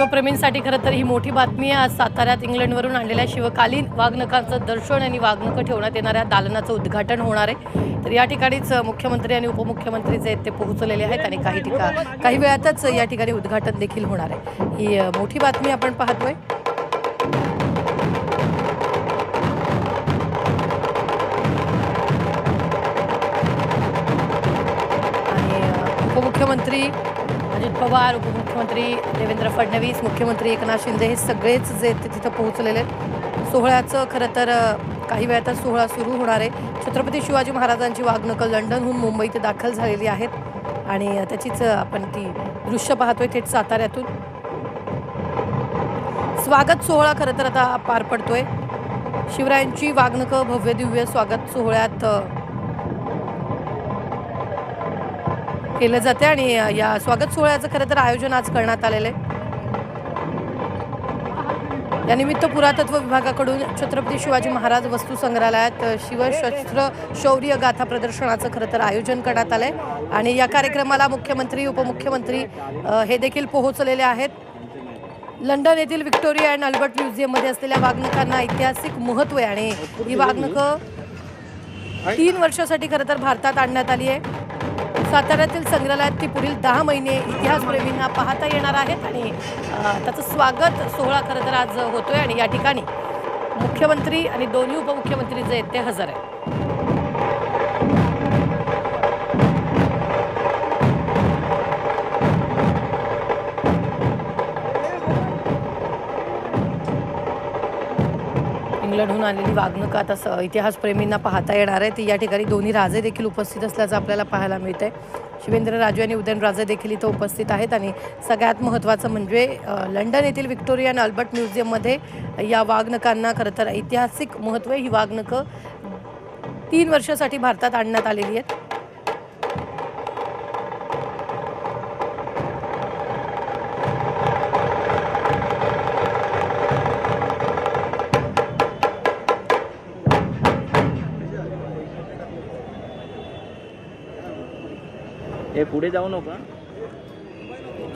शिवप्रेमींसाठी खरं तर ही मोठी बातमी आहे. आज साताऱ्यात इंग्लंडवरून आणलेल्या शिवकालीन वाघनखांचं दर्शन आणि वाघनखं ठेवण्यात येणाऱ्या दालनाचं उद्घाटन होणार आहे. तर या ठिकाणीच मुख्यमंत्री आणि उपमुख्यमंत्री जे आहेत ते पोहोचलेले आहेत आणि काही ठिका काही वेळातच या ठिकाणी उद्घाटन देखील होणार आहे. ही मोठी बातमी आपण पाहतोय. आणि उपमुख्यमंत्री अजित पवार उपमुख्यमंत्री देवेंद्र फडणवीस मुख्यमंत्री एकनाथ शिंदे हे सगळेच जे ते तिथं पोहोचलेले आहेत. सोहळ्याचं खरं तर काही वेळातच सोहळा सुरू होणार आहे. छत्रपती शिवाजी महाराजांची वागणकं लंडनहून मुंबईत दाखल झालेली आहेत. आणि त्याचीच आपण ती दृश्य पाहतोय थेट साताऱ्यातून. स्वागत सोहळा खरं तर आता पार पडतोय. शिवरायांची वाघनकं भव्य दिव्य स्वागत सोहळ्यात केलं जाते आणि या स्वागत सोहळ्याचं खरं तर आयोजन आज करण्यात आलेलं आहे. यानिमित्त पुरातत्व विभागाकडून छत्रपती शिवाजी महाराज वस्तू संग्रहालयात शिवशस्त्र शौर्य गाथा प्रदर्शनाचं खरं तर आयोजन करण्यात आलंय. आणि या कार्यक्रमाला मुख्यमंत्री उपमुख्यमंत्री हे देखील पोहोचलेले आहेत. लंडन येथील व्हिक्टोरिया अँड अल्बर्ट म्युझियममध्ये असलेल्या वाघनकांना ऐतिहासिक महत्त्व आहे आणि ही वाघनकं तीन वर्षासाठी खरं तर भारतात आणण्यात आली आहे. साताऱ्यातील संग्रहालयात ती पुढील दहा महिने इतिहासप्रेमींना पाहता येणार आहेत आणि त्याचं स्वागत सोहळा खरं तर आज होतोय आणि या ठिकाणी मुख्यमंत्री आणि दोन्ही उपमुख्यमंत्री जे आहेत ते हजर आहेत. लढून आलेली वागणूक आता स इतिहासप्रेमींना पाहता येणार आहे? ती या ठिकाणी दोन्ही राजे देखील उपस्थित असल्याचं आपल्याला पाहायला मिळतंय. शिवेंद्र राजू आणि उदयनराजे देखील इथं उपस्थित आहेत आणि सगळ्यात महत्त्वाचं म्हणजे लंडन येथील व्हिक्टोरिया आणि अल्बर्ट म्युझियममध्ये या वाघनकांना खरं तर ऐतिहासिक महत्त्व ही वाघनकं तीन वर्षासाठी भारतात आणण्यात आलेली आहेत. हे पुढे जाऊ नका.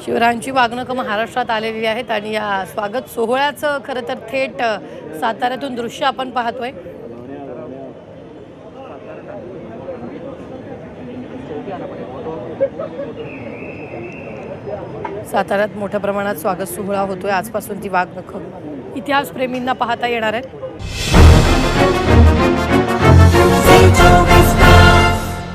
शिवरायांची वागणकं महाराष्ट्रात आलेली आहेत आणि या स्वागत सोहळ्याचं खरं तर थेट साताऱ्यातून दृश्य आपण पाहतोय. साताऱ्यात मोठ्या प्रमाणात स्वागत सोहळा होतोय. आजपासून ती वाघनखं इतिहासप्रेमींना पाहता येणार आहेत